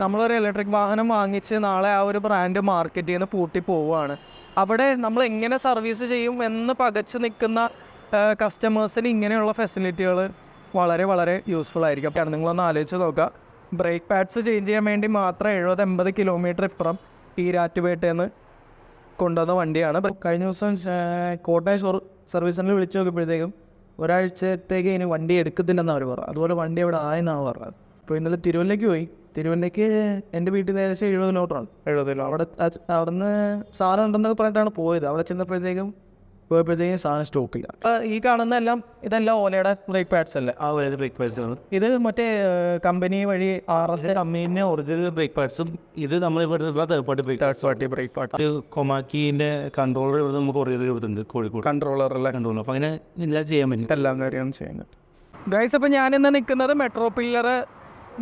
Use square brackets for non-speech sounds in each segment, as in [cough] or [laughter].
നമ്മളൊരു ഇലക്ട്രിക് വാഹനം വാങ്ങിച്ച് നാളെ ആ ഒരു ബ്രാൻഡ് മാർക്കറ്റിൽ നിന്ന് പൂട്ടി പോവുകയാണ്. അവിടെ നമ്മൾ എങ്ങനെ സർവീസ് ചെയ്യും എന്ന് പകച്ചു നിൽക്കുന്ന കസ്റ്റമേഴ്സിന് ഇങ്ങനെയുള്ള ഫെസിലിറ്റികൾ വളരെ വളരെ യൂസ്ഫുൾ ആയിരിക്കും. അപ്പോൾ നിങ്ങളൊന്ന് ആലോചിച്ച് നോക്കുക. ബ്രേക്ക് പാഡ്സ് ചേഞ്ച് ചെയ്യാൻ വേണ്ടി മാത്രം എഴുപത് എൺപത് കിലോമീറ്റർ ഇപ്പുറം ഈരാറ്റുപേട്ടയിൽ നിന്ന് കൊണ്ടുവന്ന വണ്ടിയാണ്. കഴിഞ്ഞ ദിവസം കോട്ടയം ഷോർ സർവീസ് സെന്ററിൽ വിളിച്ചു നോക്കിയപ്പോഴത്തേക്കും ഒരാഴ്ചത്തേക്ക് ഇനി വണ്ടി എടുക്കത്തില്ലെന്നാണ് അവർ പറഞ്ഞത്. അതുപോലെ വണ്ടി അവിടെ ആയെന്നാണ് പറഞ്ഞത്. അപ്പോൾ ഇന്നലെ തിരുവല്ലയ്ക്ക് പോയി. തിരുവല്ലയ്ക്ക് എന്റെ വീട്ടിൽ നിന്ന് ഏകദേശം എഴുപത് കിലോമീറ്ററാണ്. എഴുപത് കിലോ. അവിടെ അവിടെ അവിടുന്ന് സാധനം ഉണ്ടെന്നൊക്കെ പറഞ്ഞിട്ടാണ് പോയത്. അവിടെ ചെന്നപ്പോഴത്തേക്കും പോയപ്പോഴത്തേക്കും സാധനം സ്റ്റോക്കില്ല അപ്പോൾ ഈ കാണുന്ന എല്ലാം ഇതെല്ലാം ഓലയുടെ ബ്രേക്ക് പാഡ്സ് അല്ലേ? ആ ഒരു ബ്രേക്ക് പാഡ്സ് ആണ്. ഇത് മറ്റേ കമ്പനി വഴി ആർ എസ് കമ്പനീന്റെ ഒറിജിനൽ ബ്രേക്ക് പാഡ്സും ഇത് നമ്മൾ ഇവിടെ third party brake third party brake pad കൊമാക്കിന്റെ controller ഇവിടെ നമുക്ക് ഒറിജിനൽ കൊടുത്തിട്ടുണ്ട് കോഴിക്കോട്. കൺട്രോളർ എല്ലാം കൺട്രോളർ അപ്പോൾ അങ്ങനെ എല്ലാം ചെയ്യാൻ പറ്റും. എല്ലാം കാര്യമാണ് ചെയ്യുന്നത്. ഗൈസ് അപ്പോൾ ഞാനിന്ന് നിൽക്കുന്നത് മെട്രോ പില്ലർ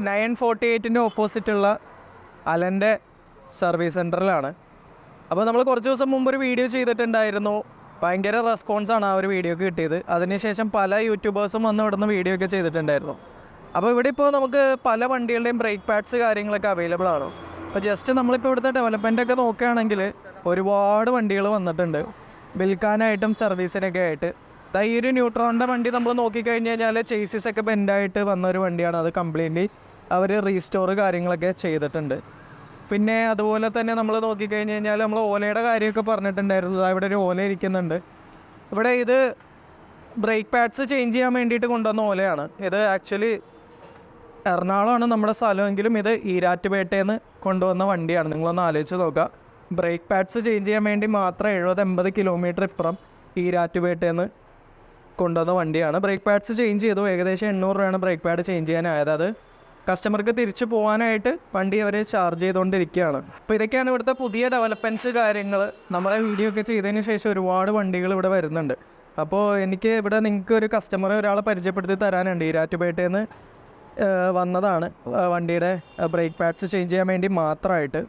നയൻ ഫോർട്ടി എയ്റ്റിന്റെ ഓപ്പോസിറ്റുള്ള അലന്റെ സർവീസ് സെന്ററിലാണ് അപ്പോൾ നമ്മൾ കുറച്ച് ദിവസം മുമ്പ് ഒരു വീഡിയോ ചെയ്തിട്ടുണ്ടായിരുന്നു. ഭയങ്കര റെസ്പോൺസാണ് ആ ഒരു വീഡിയോക്ക് കിട്ടിയത്. അതിനുശേഷം പല യൂട്യൂബേഴ്സും വന്ന് ഇവിടുന്ന് വീഡിയോ ഒക്കെ ചെയ്തിട്ടുണ്ടായിരുന്നു. അപ്പോൾ ഇവിടെ ഇപ്പോൾ നമുക്ക് പല വണ്ടികളുടെയും ബ്രേക്ക് പാഡ്സ് കാര്യങ്ങളൊക്കെ അവൈലബിൾ ആണ്. അപ്പോൾ ജസ്റ്റ് നമ്മളിപ്പോൾ ഇവിടുത്തെ ഡെവലപ്മെന്റ് ഒക്കെ നോക്കുകയാണെങ്കിൽ ഒരുപാട് വണ്ടികൾ വന്നിട്ടുണ്ട്. വിൽക്കാനായിട്ടും സർവീസിനൊക്കെ ആയിട്ട്. ഈ ഒരു ന്യൂട്രോണിന്റെ വണ്ടി നമ്മൾ നോക്കിക്കഴിഞ്ഞ് കഴിഞ്ഞാൽ ചേസിസ് ഒക്കെ ബെൻഡായിട്ട് വന്ന ഒരു വണ്ടിയാണ്. അത് കംപ്ലീറ്റ്ലി അവർ റീസ്റ്റോർ കാര്യങ്ങളൊക്കെ ചെയ്തിട്ടുണ്ട്. പിന്നെ അതുപോലെ തന്നെ നമ്മൾ നോക്കിക്കഴിഞ്ഞ് കഴിഞ്ഞാൽ നമ്മൾ ഓലയുടെ കാര്യമൊക്കെ പറഞ്ഞിട്ടുണ്ടായിരുന്നു. ഇവിടെ ഒരു ഓല ഇരിക്കുന്നുണ്ട്. ഇവിടെ ഇത് ബ്രേക്ക് പാഡ്സ് ചേഞ്ച് ചെയ്യാൻ വേണ്ടിയിട്ട് കൊണ്ടുവന്ന ഓലയാണ്. ഇത് ആക്ച്വലി എറണാകുളമാണ് നമ്മുടെ സ്ഥലമെങ്കിലും ഇത് ഈരാറ്റുപേട്ടയിൽ നിന്ന് കൊണ്ടുവന്ന വണ്ടിയാണ്. നിങ്ങളൊന്ന് ആലോചിച്ച് നോക്കുക ബ്രേക്ക് പാഡ്സ് ചേഞ്ച് ചെയ്യാൻ വേണ്ടി മാത്രം എഴുപത് എൺപത് കിലോമീറ്റർ ഇപ്പുറം ഈരാറ്റുപേട്ടയിൽ നിന്ന് കൊണ്ടുവന്ന വണ്ടിയാണ്. ബ്രേക്ക് പാഡ്സ് ചേഞ്ച് ചെയ്തു. ഏകദേശം എണ്ണൂറ് രൂപയാണ് ബ്രേക്ക് പാഡ് ചേഞ്ച് ചെയ്യാനായത്. അത് കസ്റ്റമർക്ക് തിരിച്ചു പോകാനായിട്ട് വണ്ടി അവർ ചാർജ് ചെയ്തുകൊണ്ടിരിക്കുകയാണ്. അപ്പോൾ ഇതൊക്കെയാണ് ഇവിടുത്തെ പുതിയ ഡെവലപ്മെന്റ്സ് കാര്യങ്ങൾ നമ്മളെ വീഡിയോ ഒക്കെ ചെയ്തതിന് ശേഷം ഒരുപാട് വണ്ടികൾ ഇവിടെ വരുന്നുണ്ട്. അപ്പോൾ എനിക്ക് ഇവിടെ നിങ്ങൾക്ക് ഒരു കസ്റ്റമറെ ഒരാളെ പരിചയപ്പെടുത്തി തരാനുണ്ട്. ഈരാറ്റുപേട്ടയിൽ നിന്ന് വന്നതാണ്. വണ്ടിയുടെ ബ്രേക്ക് പാഡ്സ് ചേഞ്ച് ചെയ്യാൻ വേണ്ടി മാത്രമായിട്ട്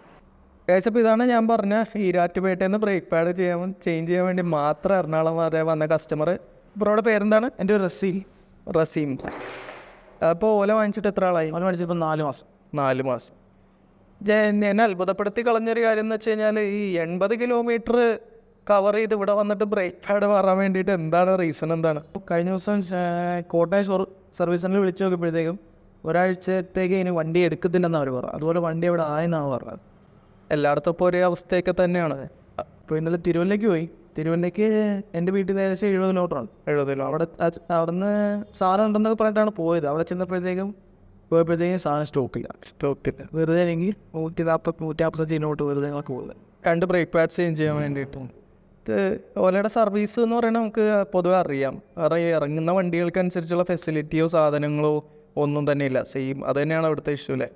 ഏകദേശം ഇപ്പോൾ ഇതാണ് ഞാൻ പറഞ്ഞ ഈരാറ്റുപേട്ടയിൽ നിന്ന് ബ്രേക്ക് പാഡ് ചെയ്യാൻ ചേഞ്ച് ചെയ്യാൻ വേണ്ടി മാത്രം എറണാകുളം വരെ വന്ന കസ്റ്റമർ ബ്രോയുടെ പേരെന്താണ്? എന്റെ റസീം. റസീം. അപ്പോൾ ഓല വാങ്ങിച്ചിട്ട് എത്ര ആളായി? ഓല വാങ്ങിച്ചിട്ട് നാല് മാസം. നാല് മാസം. എന്നെ അത്ഭുതപ്പെടുത്തി കളഞ്ഞൊരു കാര്യം എന്ന് വെച്ച് കഴിഞ്ഞാൽ ഈ എൺപത് കിലോമീറ്റർ കവർ ചെയ്ത് ഇവിടെ വന്നിട്ട് ബ്രേക്ക് പാഡ് മാറാൻ വേണ്ടിയിട്ട് എന്താണ് റീസൺ എന്താണ്? കഴിഞ്ഞ ദിവസം കോട്ടയം ഷോർ സർവീസ് സെന്ററിൽ വിളിച്ചു നോക്കിയപ്പോഴത്തേക്കും ഒരാഴ്ചത്തേക്ക് ഇനി വണ്ടി എടുക്കത്തില്ലെന്നാണ് അവർ പറഞ്ഞത്. അതുപോലെ വണ്ടി അവിടെ ആയെന്നാണ് പറഞ്ഞത്. എല്ലായിടത്തും ഇപ്പോൾ ഒരേ അവസ്ഥയൊക്കെ തന്നെയാണ്. അപ്പോൾ ഇന്നലെ തിരുവല്ലയ്ക്ക് പോയി. തിരുവല്ലയ്ക്ക് എന്റെ വീട്ടിൽ നിന്ന് ഏകദേശം എഴുപത് കിലോമീറ്ററാണ് എഴുപത് കിലോ അവിടെ അവിടെ അവിടുന്ന് സാധനം ഉണ്ടെന്നൊക്കെ പറഞ്ഞിട്ടാണ് പോയത്. അവിടെ ചെന്നപ്പോഴത്തേക്കും പോയപ്പോഴത്തേക്കും സാധനം സ്റ്റോക്കില്ല സ്റ്റോക്കില്ല വെറുതെ ആണെങ്കിൽ നൂറ്റി നാൽപ്പത് നൂറ്റി നാൽപ്പത്തഞ്ച് കിലോമീറ്റർ വെറുതെ ഞങ്ങൾക്ക് പോകുന്നത്. രണ്ട് ബ്രേക്ക് പാഡ് ചേഞ്ച് ചെയ്യാൻ വേണ്ടിയിട്ടും ഇത് ഓലയുടെ സർവീസ് എന്ന് പറയുന്നത് നമുക്ക് പൊതുവെ അറിയാം. കാരണം ഈ ഇറങ്ങുന്ന വണ്ടികൾക്കനുസരിച്ചുള്ള ഫെസിലിറ്റിയോ സാധനങ്ങളോ ഒന്നും തന്നെ ഇല്ല. സെയിം അത് തന്നെയാണ് അവിടുത്തെ ഇഷ്യൂ അല്ലേ?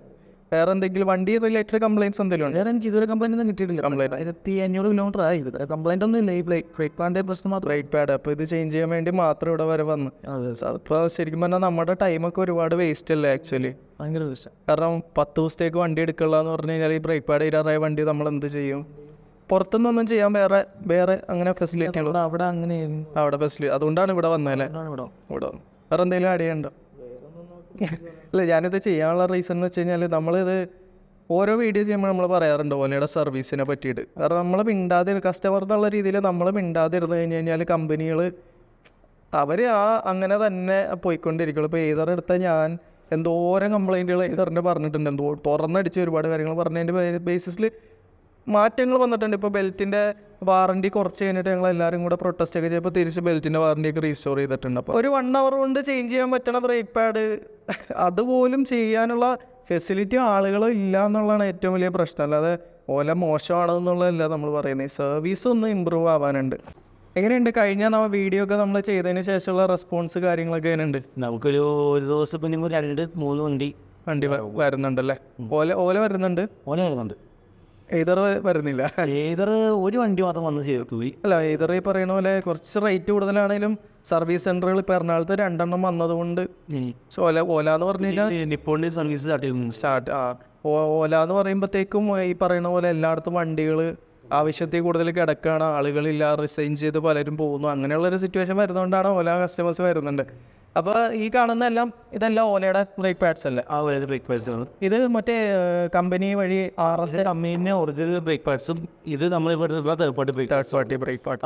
വേറെ എന്തെങ്കിലും വണ്ടി റിലേറ്റഡ് കംപ്ലൈൻസ് എന്തെങ്കിലും വേറെ എനിക്ക് ഇതുവരെ കംപ്ലൈന്റ് ഒന്നും കിട്ടിയിട്ടില്ല. കംപ്ലൈന്റ് ആയിരത്തി അഞ്ഞൂറ് കിലോമീറ്റർ ആയി. ഇത് കംപ്ലൈന്റ് ഒന്നും ഇല്ല. ഈ ബ്രേക്ക് ബ്രേക്ക് പാന്റെ പ്രശ്നം മാത്രം. ബ്രേക്ക് പാഡ് അപ്പോൾ ഇത് ചേഞ്ച് ചെയ്യാൻ വേണ്ടി മാത്രം ഇവിടെ വരെ വന്ന്. അപ്പോൾ ശരിക്കും പറഞ്ഞാൽ നമ്മുടെ ടൈമൊക്കെ ഒരുപാട് വേസ്റ്റ് അല്ലേ ആക്ച്വലി ഭയങ്കര വേസ്റ്റ് കാരണം പത്ത് ദിവസത്തേക്ക് വണ്ടി എടുക്കുക എന്ന് പറഞ്ഞു കഴിഞ്ഞാൽ ഈ ബ്രേക്ക് പാഡ് ഇരാറായ വണ്ടി നമ്മൾ എന്ത് ചെയ്യും? പുറത്തുനിന്നൊന്നും ചെയ്യാൻ വേറെ വേറെ അങ്ങനെ ഫെസിലിറ്റി അവിടെ അങ്ങനെ അവിടെ ഫെസിലിറ്റി അതുകൊണ്ടാണ് ഇവിടെ വന്നത് അല്ലേ ഇവിടെ ഇവിടെ എന്തെങ്കിലും ആഡ് ചെയ്യണ്ടോ അല്ല ഞാനിത് ചെയ്യാനുള്ള റീസൺ എന്ന് വെച്ച് കഴിഞ്ഞാൽ നമ്മളിത് ഓരോ വീഡിയോ ചെയ്യുമ്പോൾ നമ്മൾ പറയാറുണ്ട് ഓലയുടെ സർവീസിനെ പറ്റിയിട്ട്. കാരണം നമ്മൾ മിണ്ടാതെ കസ്റ്റമർ എന്നുള്ള രീതിയിൽ നമ്മൾ മിണ്ടാതെ ഇരുന്ന് കഴിഞ്ഞ് കഴിഞ്ഞാൽ കമ്പനികൾ അവർ ആ അങ്ങനെ തന്നെ പോയിക്കൊണ്ടിരിക്കുള്ളൂ. ഇപ്പോൾ ഏതർ എടുത്ത ഞാൻ എന്തോരം കംപ്ലൈന്റുകൾ ഏതറിന്റെ പറഞ്ഞിട്ടുണ്ട് എന്തോ തുറന്നടിച്ച് ഒരുപാട് കാര്യങ്ങൾ പറഞ്ഞതിന്റെ ബേസിസിൽ മാറ്റങ്ങൾ വന്നിട്ടുണ്ട്. ഇപ്പോൾ ബെൽറ്റിന്റെ വാറണ്ടി കുറച്ച് കഴിഞ്ഞിട്ട് ഞങ്ങൾ എല്ലാവരും കൂടെ പ്രൊട്ടസ്റ്റ് ഒക്കെ ചെയ്തപ്പോൾ തിരിച്ച് ബെൽറ്റിന്റെ വാറണ്ടി ഒക്കെ റീസ്റ്റോർ ചെയ്തിട്ടുണ്ട്. അപ്പോൾ ഒരു വൺ അവർ കൊണ്ട് ചേഞ്ച് ചെയ്യാൻ പറ്റണ ബ്രേക്ക് പാഡ് അതുപോലും ചെയ്യാനുള്ള ഫെസിലിറ്റി ആളുകൾ ഇല്ല എന്നുള്ളതാണ് ഏറ്റവും വലിയ പ്രശ്നം. അല്ലാതെ ഓല മോശമാണെന്നുള്ളതല്ല നമ്മൾ പറയുന്നത്. സർവീസ് ഒന്ന് ഇമ്പ്രൂവ് ആവാനുണ്ട്. എങ്ങനെയുണ്ട്? കഴിഞ്ഞ നമ്മൾ വീഡിയോ ഒക്കെ നമ്മൾ ചെയ്തതിന് ശേഷമുള്ള റെസ്പോൺസ് കാര്യങ്ങളൊക്കെ എങ്ങനെയുണ്ട്? നമുക്കൊരു ഒരു ദിവസം പിന്നെ രണ്ട് മൂന്ന് വണ്ടി വണ്ടി വരുന്നുണ്ടല്ലേ? ഓല ഓല വരുന്നുണ്ട്? ഓല വരുന്നുണ്ട്. ഏതർ വരുന്നില്ല. ഏതർ ഒരു വണ്ടി മാത്രം വന്ന് ചെയ്തു. അല്ല ഏതർ ഈ പറയുന്ന പോലെ കുറച്ച് റേറ്റ് കൂടുതലാണെങ്കിലും സർവീസ് സെന്ററുകൾ ഇപ്പൊ എറണാകുളത്ത് രണ്ടെണ്ണം വന്നതുകൊണ്ട് സോ ഓല ഓല എന്ന് പറഞ്ഞു കഴിഞ്ഞാൽ നിപ്പോണിന്റെ സർവീസ് സ്റ്റാർട്ട് ചെയ്തു. സ്റ്റാർട്ട് ആ ഓല എന്ന് പറയുമ്പോഴത്തേക്കും ഈ പറയുന്ന പോലെ എല്ലായിടത്തും വണ്ടികൾ ആവശ്യത്തിൽ കൂടുതൽ കിടക്കുകയാണ് ആളുകളില്ല റിസൈൻ ചെയ്ത് പലരും പോകുന്നു. അങ്ങനെയുള്ളൊരു സിറ്റുവേഷൻ വരുന്നതുകൊണ്ടാണ് ഓല കസ്റ്റമേഴ്സ് വരുന്നുണ്ട്. അപ്പോൾ ഈ കാണുന്ന എല്ലാം ഇതെല്ലാം ഓലയുടെ ബ്രേക്ക് പാഡ്സ് അല്ലേ? ബ്രേക്ക് പാഡ്സ് ബ്രേക്ക്ഫാസ്റ്റ് ആണ്. ഇത് മറ്റേ കമ്പനി വഴി ആർ എസ് കമ്പനീന്റെ ഒറിജിനൽ പാഡ്സും ഇത് നമ്മൾ ഇവിടെ third party brake third party brake pad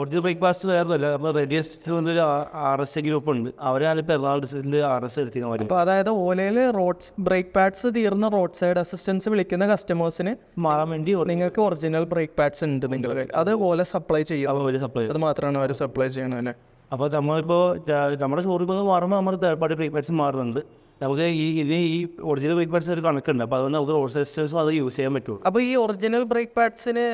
original brake pads വേറൊന്നുമല്ല നമ്മൾ റേഡിയസ് ഒരു ആർ എസ് ഗ്രൂപ്പ് ഉണ്ട്. അവരാണ് ഇപ്പോൾ എറണാകുളം ഡിസ്ട്രിക്റ്റിൽ ആർ എസ് എടുത്തിരിക്കുന്നത് അവർ അപ്പോൾ അതായത് ഓലയിൽ റോഡ്സ് ബ്രേക്ക് പാഡ്സ് തീർന്ന റോഡ് സൈഡ് അസിസ്റ്റൻസ് വിളിക്കുന്ന കസ്റ്റമേഴ്സിന് മാറാൻ വേണ്ടി നിങ്ങൾക്ക് ഒറിജിനൽ ബ്രേക്ക് പാഡ്സ് ഉണ്ട് കയ്യിൽ. അത് ഓല സപ്ലൈ ചെയ്യും. സപ്ലൈ അത് മാത്രമാണ് അവർ സപ്ലൈ ചെയ്യണം അല്ലേ? അപ്പോൾ നമ്മളിപ്പോൾ നമ്മുടെ ഷോറൂമിൽ നിന്ന് മാറുമ്പോൾ നമ്മൾ തേർഡ് പാർട്ടി പ്രീപ്പേഡ്സ് മാറുന്നുണ്ട്. നമുക്ക് ഈ ഇത് ഈ ഒറിജിനൽ ബ്രേക്ക് പാഡ്സ് ഒരു കണക്കുണ്ട്. അപ്പോൾ അതുകൊണ്ട് നമുക്ക് റോഡ് സിസ്റ്റേഴ്സും അത് യൂസ് ചെയ്യാൻ പറ്റും അപ്പോൾ ഈ ഒറിജിനൽ ബ്രേക്ക് പാഡ്സിന്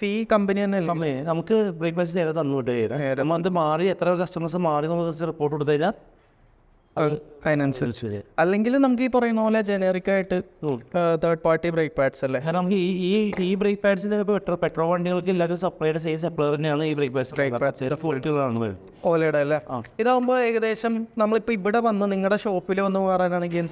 ഫീ കമ്പനി തന്നെ നമുക്ക് നമുക്ക് പാഡ്സ് നേരെ തന്നു വിട്ട് കഴിഞ്ഞാൽ നമ്മൾ അത് മാറി എത്ര കസ്റ്റമേഴ്സ് മാറി നമുക്ക് റിപ്പോർട്ട് കൊടുത്തു കഴിഞ്ഞാൽ അതിനനുസരിച്ച്. ശരി അല്ലെങ്കിൽ നമുക്ക് ഈ പറയുന്ന പോലെ ജനറിക് ആയിട്ട് തേർഡ് പാർട്ടി ബ്രേക്ക് പാഡ്സ് അല്ലേ? നമുക്ക് ഈ ഈ ഈ ബ്രേക്ക് പാഡ്സിന് പെട്രോൾ പെട്രോൾ വണ്ടികൾക്ക് എല്ലാവരും സപ്ലൈഡ് സെയിം സപ്ലൈ തന്നെയാണ് ഈ ബ്രേക്ക് പാഡ്സ് ഫോൾട്ടുകളാണ് വരുന്നത്. ഓലയുടെ അല്ലേ? ഇതാകുമ്പോൾ ഏകദേശം നമ്മളിപ്പോൾ ഇവിടെ വന്ന് നിങ്ങളുടെ ഷോപ്പിൽ വന്ന് മാറാനാണെങ്കിൽ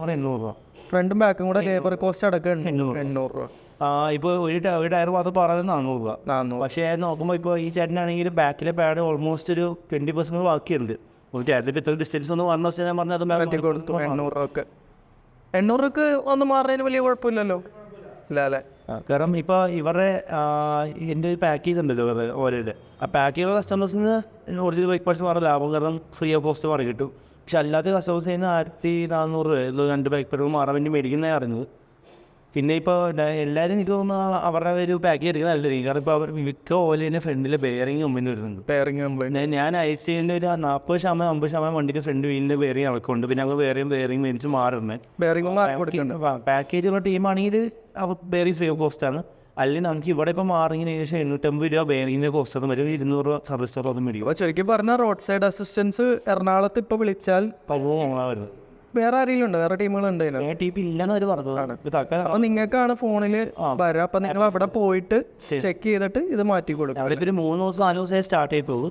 കൂടെ എണ്ണൂറ് രൂപ. ഫ്രണ്ടും ബാക്കും കൂടെ ലേബർ കോസ്റ്റ് അടക്കം എണ്ണൂറ് രൂപ. ആ ഇപ്പോൾ ഒരു ഒരു ടയർ മാത്രം പറഞ്ഞാൽ നാനൂറ് രൂപ. നാന്നൂറ്. പക്ഷേ നോക്കുമ്പോൾ ഇപ്പോൾ ഈ ചേട്ടനാണെങ്കിൽ ബാക്കിലെ പാഡ് ഓൾമോസ്റ്റ് ഒരു ട്വന്റി പെർസെന്റ് ബാക്കിയുണ്ട്. ഇത്ര ഡിസ്റ്റൻസ് ഒന്ന് ഞാൻ പറഞ്ഞത് മാറ്റി കൊടുത്തു. എണ്ണൂറ് രൂപക്ക് എണ്ണൂറ് രൂപക്ക് ഒന്ന് മാറുന്നതിന് വലിയ കുഴപ്പമില്ലല്ലോ? ഇല്ല അല്ലേ? കാരണം ഇപ്പോൾ ഇവരുടെ എന്റെ ഒരു പാക്കേജ് ഉണ്ടല്ലോ ഇവരുടെ ഓരോയുടെ ആ പാക്കേജ് കസ്റ്റമേഴ്സിന് ഒറിജിനൽ ബ്രേക്ക്ഫാസ്റ്റ് മാറും ലാഭം കാരണം ഫ്രീ ഓഫ് കോസ്റ്റ് മാറി കിട്ടും. പക്ഷെ അല്ലാത്ത കസ്റ്റമേഴ്സ് ആയിരത്തി നാനൂറ് രൂപ രണ്ട് ബൈക്ക് പെട്രോൾ മാറാൻ വേണ്ടി മേടിക്കുന്നതാണ് അറിഞ്ഞത് പിന്നെ ഇപ്പോൾ എല്ലാവരും എനിക്ക് തോന്നുന്നു അവരുടെ ഒരു പാക്കേജ് എടുക്കുന്നത് നല്ലതായിരിക്കും കാരണം ഇപ്പോൾ അവർ മിക്ക ഓലേന്റെ ഫ്രണ്ടിൽ ബെയറിംഗ് കമ്പനി വരുന്നുണ്ട്. ബെയറിംഗ് കംപ്ലൈന്റ് ഞാൻ- അയച്ചതിന്റെ ഒരു നാൽപ്പത് ശതമാനം അമ്പത് ശതമാനം വണ്ടിക്ക് ഫ്രണ്ട് വീലിന്റെ ബെയറിംഗ് ഇളക്കുന്നുണ്ട് പിന്നെ അവർ വേറെയും ബെയറിംഗ് മേടിച്ച് മാറുന്നത് ബെയറിംഗ് പാക്കേജുള്ള ടീമാണെങ്കിൽ അവർ ബെയറിംഗ് ഫ്രീ ഓഫ് കോസ്റ്റാണ് അല്ലെങ്കിൽ നമുക്ക് ഇവിടെ ഇപ്പോൾ മാറിങ്ങിന് ഏകദേശം എണ്ണൂറ്റമ്പത് രൂപ ബെയറിങ്ങിന്റെ കോസ്റ്റ് ഒന്നും വരും ഇരുന്നൂറ് രൂപ സർവീസ് ചാർജ് ഒന്നും മേടിക്കും അപ്പോൾ ശരിക്കും പറഞ്ഞാൽ റോഡ് സൈഡ് അസിസ്റ്റൻസ് എറണാകുളത്ത് ഇപ്പോൾ വിളിച്ചാൽ പകുതി വരുന്നത്. വേറെ ആരെങ്കിലും ഉണ്ട്? വേറെ ടീമുകളുണ്ട് ഇതിന് ഏ ടി പി ഇല്ലെന്ന് അവർ പറഞ്ഞതാണ്. ഇത് അപ്പോൾ നിങ്ങൾക്കാണ് ഫോണിൽ വരാം. അപ്പൊ നിങ്ങൾ അവിടെ പോയിട്ട് ചെക്ക് ചെയ്തിട്ട് ഇത് മാറ്റി കൊടുക്കും. അവിടെ ഒരു മൂന്ന് ദിവസം നാല് ദിവസമായി സ്റ്റാർട്ട് ചെയ്തോളൂ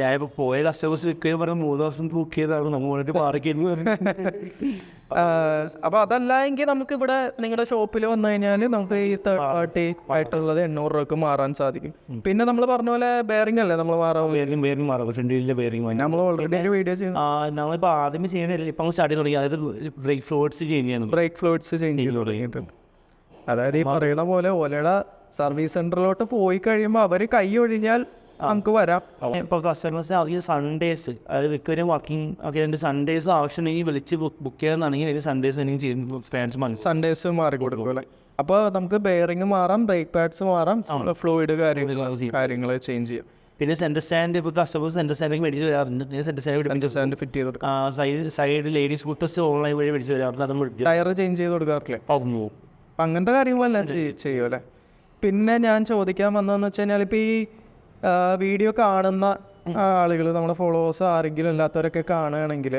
ഞാൻ പോയ കസ്റ്റമേഴ്സ് വിൽക്കുകയും പറഞ്ഞ മൂന്ന് ദിവസം ബുക്ക് ചെയ്താണ് നമ്മൾ പാർക്കുന്നു അപ്പോൾ അതല്ല എങ്കിൽ നമുക്ക് ഇവിടെ നിങ്ങളുടെ ഷോപ്പിൽ വന്നു കഴിഞ്ഞാൽ നമുക്ക് ഈ തേർഡ് പാർട്ടി ആയിട്ടുള്ളത് എണ്ണൂറ് രൂപക്ക് മാറാൻ സാധിക്കും. പിന്നെ നമ്മൾ പറഞ്ഞ പോലെ ബെയറിംഗ് അല്ലേ നമ്മൾ മാറാം. ബെയറിംഗ് ബെയറിംഗ് മാറും ഫ്രണ്ട് വീലിന്റെ ബെയറിങ് നമ്മൾ ഓൾറെഡി ഒരു വീഡിയോ ചെയ്യും നമ്മളിപ്പോൾ ആദ്യം ചെയ്യണില്ല ഇപ്പം സ്റ്റാർട്ട് ചെയ്ത് തുടങ്ങി. അതായത് ബ്രേക്ക് ഫ്ലോഡ്സ് ചേഞ്ച് ചെയ്യുന്നു. ബ്രേക്ക് ഫ്ലൂയിഡ്സ് ചേഞ്ച് ചെയ്ത് തുടങ്ങിയിട്ടുണ്ട്. അതായത് ഈ പറയുന്ന പോലെ ഓലയുടെ സർവീസ് സെന്ററിലോട്ട് പോയി കഴിയുമ്പോൾ അവർ കൈ ഒഴിഞ്ഞാൽ നമുക്ക് വരാം. ഇപ്പോൾ കസ്റ്റമേഴ്സ് അവർക്ക് സൺഡേസ് അതായത് റിക്കവറി വർക്കിംഗ് ഒക്കെ രണ്ട് സൺഡേസ് ആവശ്യമുണ്ടെങ്കിൽ വിളിച്ച് ബുക്ക് ചെയ്യുന്നതാണെങ്കിൽ അതിന് സൺഡേസ് വേണമെങ്കിൽ ചെയ്യും ഫാൻസ് മതി സൺഡേസ് മാറി കൊടുക്കും അല്ലേ? അപ്പോൾ നമുക്ക് ബെയറിംഗ് മാറാം ബ്രേക്ക് പാഡ്സ് മാറാം ഫ്ലൂയിഡ് കാര്യങ്ങൾ കാര്യങ്ങൾ ചേഞ്ച് ചെയ്യാം. പിന്നെ സെന്റർ സ്റ്റാൻഡ് ഇപ്പോൾ കസ്റ്റമേഴ്സ് സെന്റർ സ്റ്റാൻഡിലേക്ക് മേടിച്ച് വരാറുണ്ട്. പിന്നെ സെന്റർ സ്റ്റാൻഡ് സ്റ്റാൻഡ് ഫിറ്റ് ചെയ്ത് കൊടുക്കാം side side ladies foot rest online വഴി മേടിച്ച് വരാറുണ്ട്. അതും ടയർ ചേഞ്ച് ചെയ്ത് കൊടുക്കാറില്ലേ? പറഞ്ഞു അപ്പം അങ്ങനത്തെ കാര്യങ്ങളെല്ലാം ചെയ്യുമല്ലേ ചെയ്യും പിന്നെ ഞാൻ ചോദിക്കാൻ വന്നതെന്ന് വെച്ച് കഴിഞ്ഞാൽ ഇപ്പോൾ ഈ വീഡിയോ കാണുന്ന ആളുകൾ നമ്മുടെ ഫോളോവേഴ്സ് ആരെങ്കിലും അല്ലാത്തവരൊക്കെ കാണുകയാണെങ്കിൽ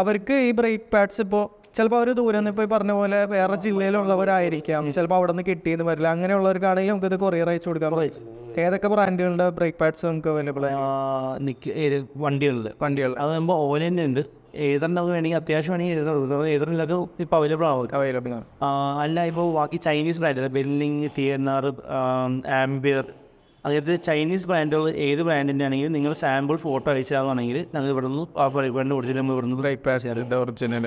അവർക്ക് ഈ ബ്രേക്ക് പാഡ്സ് ഇപ്പോൾ ചിലപ്പോൾ അവർ ദൂരെ നിന്ന് ഇപ്പോൾ പറഞ്ഞ പോലെ വേറെ ജില്ലയിലുള്ളവരായിരിക്കാം. ചിലപ്പോൾ അവിടെ നിന്ന് കിട്ടിയെന്ന് വരില്ല. അങ്ങനെയുള്ളവർക്കാണെങ്കിൽ നമുക്കിത് കൊറിയർ അയച്ചു കൊടുക്കാം. ഏതൊക്കെ ബ്രാൻഡുകളുടെ ബ്രേക്ക് പാഡ്സ് നമുക്ക് അവൈലബിൾ ഏത് വണ്ടികളിൽ വണ്ടികൾ അത് അതാകുമ്പോൾ ഓല തന്നെ ഉണ്ട്. ഏതെണ്ണം വേണമെങ്കിൽ അത്യാവശ്യം വേണമെങ്കിൽ ഏതെണ്ണം ഏതെണ്ണമൊക്കെ ഇപ്പോൾ അവൈലബിൾ ആവും. അവൈലബിൾ ആണ്. അല്ല ഇപ്പോൾ ബാക്കി ചൈനീസ് ബ്രാൻഡ് ബെല്ലിങ് തിയർനാർ ആംബിയർ അങ്ങനത്തെ ചൈനീസ് ബ്രാൻഡുകൾ ഏത് ബ്രാൻഡിന്റെ ആണെങ്കിലും നിങ്ങൾ സാമ്പിൾ ഫോട്ടോ അയച്ചാണെങ്കിൽ ഞങ്ങൾ ഇവിടെ നിന്ന് ആ ബ്രാൻഡ് ഒറിജിനൽ നമ്മൾ ഇവിടെ നിന്ന് ഒറിജിനൽ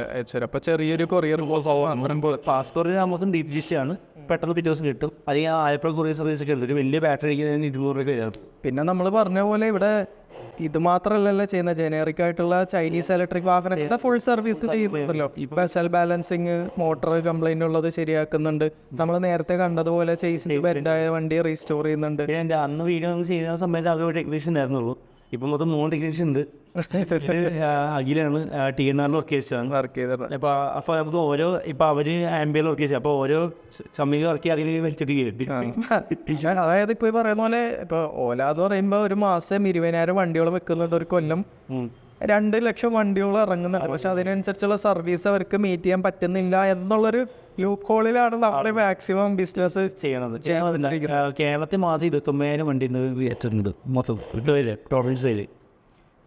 ചെറിയൊരു കൊറിയർ പാസ്പോർട്ടിന് നമുക്ക് ഡി പി ജി ആണ്. പെട്ടെന്ന് പിറ്റേ ദിവസം കിട്ടും. അല്ലെങ്കിൽ ആ ആലപ്പുഴ കൊറിയർ സർവീസ് ഒക്കെ ഉണ്ട്. ഒരു വലിയ ബാറ്ററി അടിക്കുന്നതിന് ഇരുന്നൂറ് രൂപ വരും. പിന്നെ നമ്മൾ പറഞ്ഞ പോലെ ഇവിടെ ഇത് മാത്രമല്ലല്ലോ ചെയ്യുന്ന. ജനറിക് ആയിട്ടുള്ള ചൈനീസ് ഇലക്ട്രിക് വാഹനത്തിന്റെ ഫുൾ സർവീസ് ചെയ്യുന്നുണ്ടല്ലോ. ബസൽ ബാലൻസിങ് മോട്ടോർ കംപ്ലൈന്റ് ഉള്ളത് ശരിയാക്കുന്നുണ്ട്. നമ്മൾ നേരത്തെ കണ്ടതുപോലെ ചേസിന് ബെൻഡായ വണ്ടി റീസ്റ്റോർ ചെയ്യുന്നുണ്ട്. അന്ന് വീഡിയോ ചെയ്യുന്ന സമയത്ത് ഒരു ടെക്നീഷ്യൻ ഉണ്ടായിരുന്നുള്ളൂ ഇപ്പം മൊത്തം മൂന്ന് ടെക്നീഷ്യൻ ഉണ്ട്. അഖിലാണ് ടി എൻ ആറിൽ വർക്ക് വർക്ക് ചെയ്തത് അപ്പോൾ അപ്പോൾ നമുക്ക് ഓരോ ഇപ്പോൾ അവർ ആംബിയൽ വർക്ക് ചെയ്തു അപ്പോൾ ഓരോ സമയം വർക്ക് അതിൽ വലിച്ചിട്ട് കയറ്റി അതായത് ഇപ്പൊ പറയുന്ന പോലെ ഇപ്പൊ ഓല എന്ന് പറയുമ്പോൾ ഒരു മാസം ഇരുപതിനായിരം വണ്ടികൾ വെക്കുന്നുണ്ട് ഒരു കൊല്ലം. രണ്ട് ലക്ഷം വണ്ടികൾ ഇറങ്ങുന്നുണ്ട്. പക്ഷെ അതിനനുസരിച്ചുള്ള സർവീസ് അവർക്ക് മീറ്റ് ചെയ്യാൻ പറ്റുന്നില്ല എന്നുള്ളൊരു ലൂപ്പ് കോളിലാണ് നമ്മൾ മാക്സിമം ബിസിനസ് ചെയ്യണത്. കേരളത്തിൽ മാത്രം ഇരുപത്തൊമ്പതിനായിരം വണ്ടി ഉണ്ട് മൊത്തം ടോട്ടൽ സെയിൽ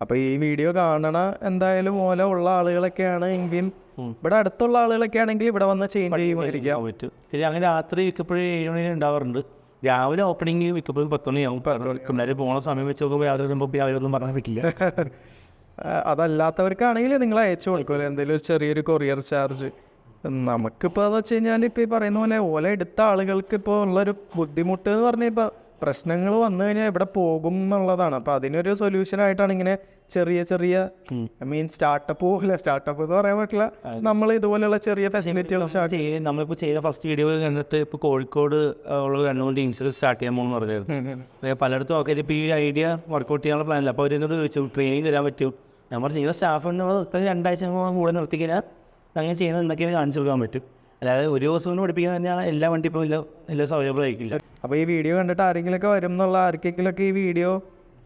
അപ്പൊ ഈ വീഡിയോ കാണണ എന്തായാലും ഓല ഉള്ള ആളുകളൊക്കെയാണ് എങ്കിൽ ഇവിടെ അടുത്തുള്ള ആളുകളൊക്കെ ആണെങ്കിൽ ഇവിടെ വന്ന് ചേഞ്ച് ചെയ്യുമായിരിക്കാം. പറ്റും. പിന്നെ അങ്ങനെ രാത്രി മിക്കപ്പോഴും ഏഴ് മണി ഉണ്ടാവാറുണ്ട്. രാവിലെ ഓപ്പണിങ് മിക്കപ്പോഴും പത്ത് മണിയാവും പിള്ളേർ പോണ സമയം വെച്ച് നോക്കുമ്പോൾ മുമ്പ് അവരൊന്നും പറയാൻ പറ്റില്ല. [laughs] അതല്ലാത്തവർക്കാണെങ്കിൽ നിങ്ങൾ അയച്ചു കൊടുക്കുമല്ലോ എന്തെങ്കിലും ഒരു ചെറിയൊരു കൊറിയർ ചാർജ് നമുക്കിപ്പോൾ എന്ന് വെച്ച് കഴിഞ്ഞാൽ ഇപ്പോൾ ഈ പറയുന്ന പോലെ ഓല എടുത്ത ആളുകൾക്ക് ഇപ്പോൾ ഉള്ളൊരു ബുദ്ധിമുട്ട് എന്ന് പറഞ്ഞാൽ ഇപ്പോൾ പ്രശ്നങ്ങൾ വന്നു കഴിഞ്ഞാൽ എവിടെ പോകും എന്നുള്ളതാണ്. അപ്പോൾ അതിനൊരു സൊല്യൂഷൻ ആയിട്ടാണ് ഇങ്ങനെ ചെറിയ ചെറിയ ഐ മീൻ സ്റ്റാർട്ടപ്പ് പോകില്ല സ്റ്റാർട്ടപ്പ് എന്ന് പറയാൻ പറ്റില്ല. നമ്മൾ ഇതുപോലെയുള്ള ചെറിയ ഫെസിലിറ്റികൾ സ്റ്റാർട്ട് ചെയ്ത് നമ്മളിപ്പോൾ ചെയ്ത ഫസ്റ്റ് വീഡിയോ കണ്ടിട്ട് ഇപ്പോൾ കോഴിക്കോട് ഉള്ള രണ്ട് മൂന്ന് ടീംസ് സ്റ്റാർട്ട് ചെയ്യാൻ പോകുന്നു പറഞ്ഞായിരുന്നു. പലയിടത്തും ഒക്കെ ഇപ്പോൾ ഈ ഐഡിയ വർക്കൗട്ട് ചെയ്യാനുള്ള പ്ലാനില്ല അപ്പോൾ അവരെന്നോട് ചോദിച്ചു ട്രെയിനിങ് തരാൻ പറ്റും നമ്മൾ നിങ്ങളുടെ സ്റ്റാഫ് നമ്മൾ രണ്ടാഴ്ച കൂടെ നിർത്തിക്കഴിഞ്ഞാൽ അങ്ങനെ ചെയ്യുന്നത് എന്തൊക്കെയാണ് കാണിച്ചു കൊടുക്കാൻ പറ്റും. അല്ലാതെ ഒരു ദിവസം കൊണ്ട് പഠിപ്പിക്കാൻ കഴിഞ്ഞാൽ എല്ലാ വണ്ടി ഇപ്പോൾ എല്ലാ എല്ലാ സൗകര്യം ആയിരിക്കില്ല. അപ്പോൾ ഈ വീഡിയോ കണ്ടിട്ട് ആരെങ്കിലുമൊക്കെ വരും എന്നുള്ള ആർക്കെങ്കിലുമൊക്കെ ഈ വീഡിയോ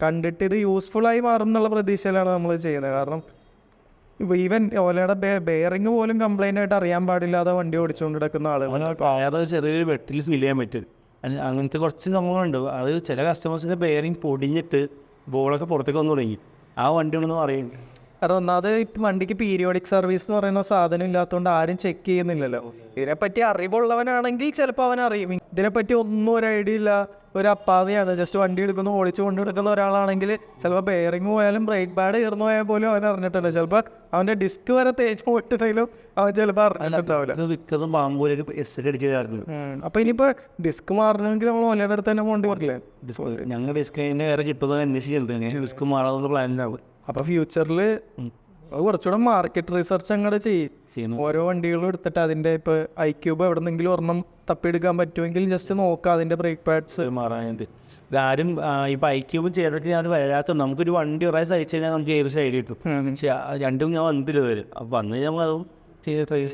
കണ്ടിട്ട് ഇത് യൂസ്ഫുൾ ആയി മാറും എന്നുള്ള പ്രതീക്ഷയിലാണ് നമ്മൾ ചെയ്യുന്നത്. കാരണം ഈവൻ ഓലയുടെ ബെയറിങ് പോലും കംപ്ലൈന്റ് ആയിട്ട് അറിയാൻ പാടില്ലാതെ വണ്ടി ഓടിച്ചുകൊണ്ട് കിടക്കുന്ന ആളുകൾ ചെറിയൊരു വെട്ടിൽ ഫീൽ ചെയ്യാൻ പറ്റും. അങ്ങനത്തെ കുറച്ച് സംഭവങ്ങളുണ്ട് അത് ചില കസ്റ്റമേഴ്സിന്റെ ബെയറിങ് പൊടിഞ്ഞിട്ട് ബോളൊക്കെ പുറത്തേക്ക് വന്നു തുടങ്ങി. ആ വണ്ടി ഉണ്ടെന്ന് അറിയും കാരണം ഒന്നാമത് വണ്ടിക്ക് പീരിയോഡിക് സർവീസ് എന്ന് പറയുന്ന സാധനം ഇല്ലാത്തതുകൊണ്ട് ആരും ചെക്ക് ചെയ്യുന്നില്ലല്ലോ. ഇതിനെപ്പറ്റി അറിവുള്ളവനാണെങ്കിൽ ചിലപ്പോൾ അവൻ അറിയും. ഇതിനെപ്പറ്റി ഒന്നും ഒരു ഐഡിയ ഇല്ല. ഒരു അപ്പാതിയാണ് ജസ്റ്റ് വണ്ടി എടുക്കുന്നു ഓടിച്ചു കൊണ്ടെടുക്കുന്ന ഒരാളാണെങ്കിൽ ചിലപ്പോൾ ബെയറിങ് പോയാലും ബ്രേക്ക് പാഡ് ഇറന്നു പോയാൽ പോലും അവൻ അറിഞ്ഞിട്ടുണ്ട് ചിലപ്പോൾ അവന്റെ ഡിസ്ക് വരെ തേച്ച് പോയിട്ടുണ്ടെങ്കിലും അവൻ ചിലപ്പോൾ അറിഞ്ഞിട്ടുണ്ടാവില്ല. അപ്പോൾ ഇനിയിപ്പോൾ ഡിസ്ക് മാറണമെങ്കിൽ നമ്മൾ ഓലയുടെ അടുത്ത് തന്നെ പോകേണ്ടി വരില്ലേ? ഞങ്ങൾ ഡിസ്ക് വേറെ കിട്ടുന്നത് അന്വേഷിക്കുന്നത് ഡിസ്ക് മാറാനുള്ള പ്ലാനിലാവും അപ്പോൾ ഫ്യൂച്ചറിൽ കുറച്ചുകൂടെ മാർക്കറ്റ് റിസർച്ച് അങ്ങോട്ട് ചെയ്യും ഓരോ വണ്ടികളും എടുത്തിട്ട് അതിന്റെ ഇപ്പോൾ ഐ ക്യൂബ് എവിടെ നിന്നെങ്കിലും ഒരെണ്ണം തപ്പിയെടുക്കാൻ പറ്റുമെങ്കിൽ ജസ്റ്റ് നോക്കാം അതിന്റെ ബ്രേക്ക് പാഡ്സ് മാറാനുണ്ട് ഇതാരും ഇപ്പം ഐക്യൂബും ചെയ്തിട്ട് അത് വരാത്ത നമുക്കൊരു വണ്ടി ഒരാൾ സഹിച്ചു കഴിഞ്ഞാൽ നമുക്ക് ഏത് സൈഡ് കിട്ടും. പക്ഷേ രണ്ടും ഞാൻ വന്നില്ല വരും അപ്പോൾ വന്ന് കഴിഞ്ഞാൽ നമുക്ക് അതും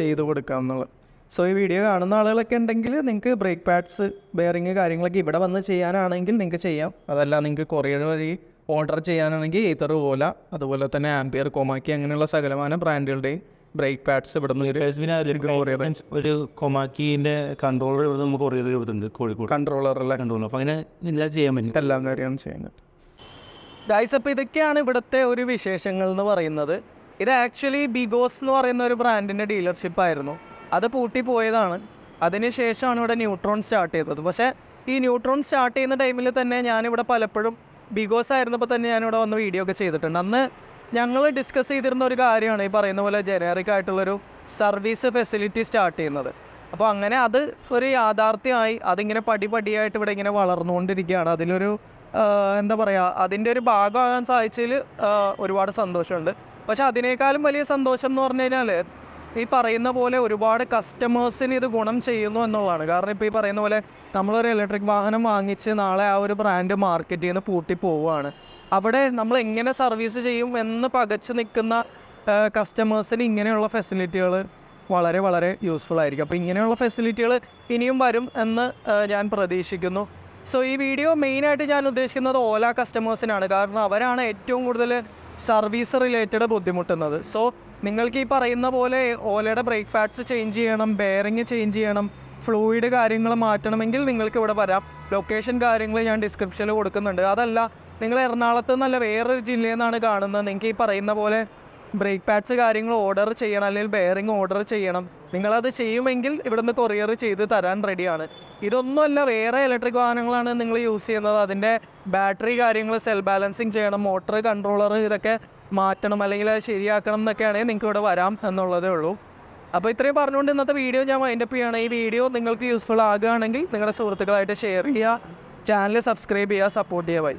ചെയ്ത് കൊടുക്കാം എന്നുള്ളത്. സോ ഈ വീഡിയോ കാണുന്ന ആളുകളൊക്കെ ഉണ്ടെങ്കിൽ നിങ്ങൾക്ക് ബ്രേക്ക് പാഡ്സ് ബെയറിങ് കാര്യങ്ങളൊക്കെ ഇവിടെ വന്ന് ചെയ്യാനാണെങ്കിൽ നിങ്ങൾക്ക് ചെയ്യാം. അതല്ല നിങ്ങൾക്ക് കൊറിയർ വഴി ഓർഡർ ചെയ്യാനാണെങ്കിൽ ഏതർ ഓല അതുപോലെ തന്നെ ആംപിയർ കൊമാക്കി അങ്ങനെയുള്ള സകലമാന ബ്രാൻഡുകളുടെയും ബ്രേക്ക് പാഡ്സ് ഇവിടെ നിന്ന് ഒരു കൊമാക്കിന്റെ കൺട്രോളർ ഇവിടെ നമുക്ക് കൊറിയർ കൊടുത്തിട്ടുണ്ട് കോഴിക്കോട്. കൺട്രോളറല്ല കൺട്രോളർ അപ്പോൾ അങ്ങനെ എല്ലാം ചെയ്യാൻ പറ്റും. എല്ലാം കാര്യമാണ് ചെയ്യുന്നത്. ഗൈസ് അപ്പോൾ ഇതൊക്കെയാണ് ഇവിടുത്തെ ഒരു വിശേഷങ്ങൾ എന്ന് പറയുന്നത്. ഇത് ആക്ച്വലി ബിഗോസ് എന്ന് പറയുന്ന ഒരു ബ്രാൻഡിന്റെ ഡീലർഷിപ്പ് ആയിരുന്നു. അത് പൂട്ടി പോയതാണ്. അതിനുശേഷമാണ് ഇവിടെ ന്യൂട്രോൺ സ്റ്റാർട്ട് ചെയ്തത്. പക്ഷേ ഈ ന്യൂട്രോൺ സ്റ്റാർട്ട് ചെയ്യുന്ന ടൈമിൽ തന്നെ ഞാനിവിടെ പലപ്പോഴും ബിഗോസ് ആയിരുന്നപ്പോൾ തന്നെ ഞാനിവിടെ വന്ന് വീഡിയോ ഒക്കെ ചെയ്തിട്ടുണ്ട്. അന്ന് ഞങ്ങൾ ഡിസ്കസ് ചെയ്തിരുന്ന ഒരു കാര്യമാണ് ഈ പറയുന്ന പോലെ ജനറിക് ആയിട്ടുള്ളൊരു സർവീസ് ഫെസിലിറ്റി സ്റ്റാർട്ട് ചെയ്യുന്നത്. അപ്പോൾ അങ്ങനെ അത് ഒരു യാഥാർത്ഥ്യമായി അതിങ്ങനെ പടിപടിയായിട്ട് ഇവിടെ ഇങ്ങനെ വളർന്നുകൊണ്ടിരിക്കുകയാണ്. അതിലൊരു എന്താ പറയുക അതിന്റെ ഒരു ഭാഗമാകാൻ സാധിച്ചതിൽ ഒരുപാട് സന്തോഷമുണ്ട്. പക്ഷെ അതിനേക്കാളും വലിയ സന്തോഷം എന്ന് പറഞ്ഞു കഴിഞ്ഞാൽ ഈ പറയുന്ന പോലെ ഒരുപാട് കസ്റ്റമേഴ്സിന് ഇത് ഗുണം ചെയ്യുന്നു എന്നുള്ളതാണ്. കാരണം ഇപ്പോൾ ഈ പറയുന്ന പോലെ നമ്മളൊരു ഇലക്ട്രിക് വാഹനം വാങ്ങിച്ച് നാളെ ആ ഒരു ബ്രാൻഡ് മാർക്കറ്റിൽ നിന്ന് പൂട്ടി പോവുകയാണ്. അവിടെ നമ്മൾ എങ്ങനെ സർവീസ് ചെയ്യും എന്ന് പകച്ച് നിൽക്കുന്ന കസ്റ്റമേഴ്സിന് ഇങ്ങനെയുള്ള ഫെസിലിറ്റികൾ വളരെ വളരെ യൂസ്ഫുൾ ആയിരിക്കും. അപ്പോൾ ഇങ്ങനെയുള്ള ഫെസിലിറ്റികൾ ഇനിയും വരും എന്ന് ഞാൻ പ്രതീക്ഷിക്കുന്നു. സോ ഈ വീഡിയോ മെയിനായിട്ട് ഞാൻ ഉദ്ദേശിക്കുന്നത് ഓല കസ്റ്റമേഴ്സിനാണ് കാരണം അവരാണ് ഏറ്റവും കൂടുതൽ സർവീസ് റിലേറ്റഡ് ബുദ്ധിമുട്ടുന്നത്. സോ നിങ്ങൾക്ക് ഈ പറയുന്ന പോലെ ഓലയുടെ ബ്രേക്ക് പാഡ്സ് ചേഞ്ച് ചെയ്യണം ബെയറിങ് ചേഞ്ച് ചെയ്യണം ഫ്ലൂയിഡ് കാര്യങ്ങൾ മാറ്റണമെങ്കിൽ നിങ്ങൾക്ക് ഇവിടെ വരാം. ലൊക്കേഷൻ കാര്യങ്ങൾ ഞാൻ ഡിസ്ക്രിപ്ഷനിൽ കൊടുക്കുന്നുണ്ട്. അതല്ല നിങ്ങൾ എറണാകുളത്ത് നിന്നല്ല വേറൊരു ജില്ലയിൽ നിന്നാണ് കാണുന്നത്. നിങ്ങൾക്ക് ഈ പറയുന്ന പോലെ ബ്രേക്ക് പാഡ്സ് കാര്യങ്ങൾ ഓർഡർ ചെയ്യണം അല്ലെങ്കിൽ ബെയറിങ് ഓർഡർ ചെയ്യണം. നിങ്ങളത് ചെയ്യുമെങ്കിൽ ഇവിടുന്ന് കൊറിയർ ചെയ്ത് തരാൻ റെഡിയാണ് ഇതൊന്നുമല്ല വേറെ ഇലക്ട്രിക് വാഹനങ്ങളാണ് നിങ്ങൾ യൂസ് ചെയ്യുന്നത്. അതിന്റെ ബാറ്ററി കാര്യങ്ങൾ സെൽ ബാലൻസിങ് ചെയ്യണം മോട്ടർ കൺട്രോളർ ഇതൊക്കെ മാറ്റണം അല്ലെങ്കിൽ അത് ശരിയാക്കണം എന്നൊക്കെയാണെങ്കിൽ നിങ്ങൾക്ക് ഇവിടെ വരാം എന്നുള്ളതേ ഉള്ളൂ. അപ്പോൾ ഇത്രയും പറഞ്ഞുകൊണ്ട് ഇന്നത്തെ വീഡിയോ ഞാൻ വൈൻഡപ്പ് ചെയ്യുകയാണ്. ഈ വീഡിയോ നിങ്ങൾക്ക് യൂസ്ഫുൾ ആകുകയാണെങ്കിൽ നിങ്ങളുടെ സുഹൃത്തുക്കളായിട്ട് ഷെയർ ചെയ്യുക ചാനൽ സബ്സ്ക്രൈബ് ചെയ്യുക സപ്പോർട്ട് ചെയ്യുക.